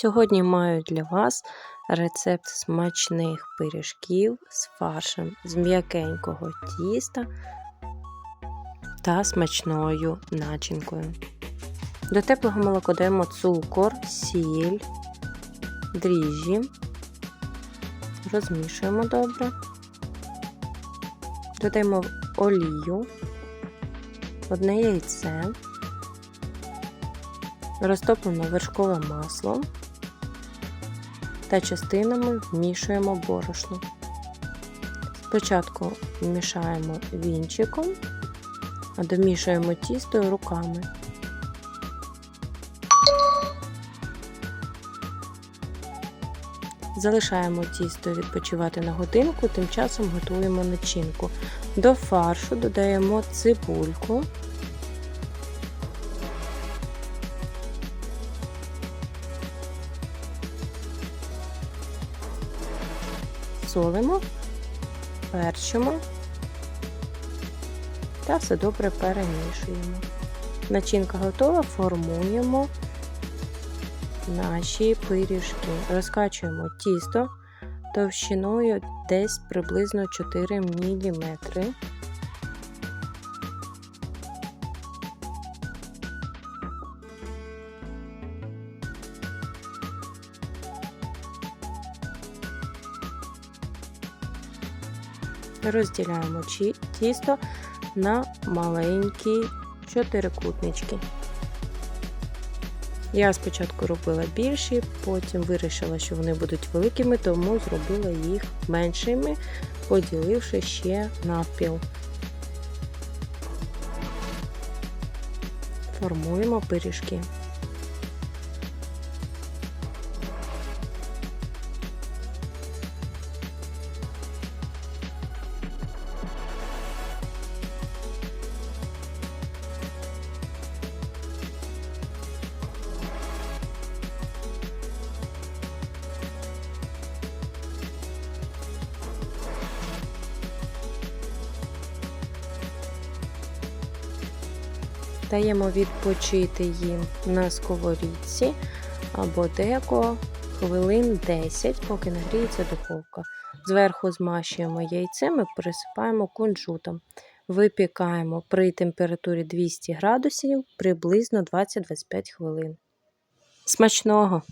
Сьогодні маю для вас рецепт смачних пиріжків з фаршем з м'якенького тіста та смачною начинкою. До теплого молока даємо цукор, сіль, дріжджі, розмішуємо добре, додаємо олію, одне яйце. Розтоплене вершкове масло та частинами вмішуємо борошно. Спочатку мішаємо вінчиком, а домішуємо тісто руками. Залишаємо тісто відпочивати на годинку, тим часом готуємо начинку. До фаршу додаємо цибульку. Солимо, перчимо та все добре перемішуємо. Начинка готова, формуємо наші пиріжки. Розкачуємо тісто товщиною десь приблизно 4 мм. Розділяємо тісто на маленькі чотирикутнички. Я спочатку робила більші, потім вирішила, що вони будуть великими, тому зробила їх меншими, поділивши ще навпіл. Формуємо пиріжки. Даємо відпочити їм на сковорідці або деко хвилин 10, поки нагріється духовка. Зверху змащуємо яйцем і пересипаємо кунжутом. Випікаємо при температурі 200 градусів приблизно 20-25 хвилин. Смачного!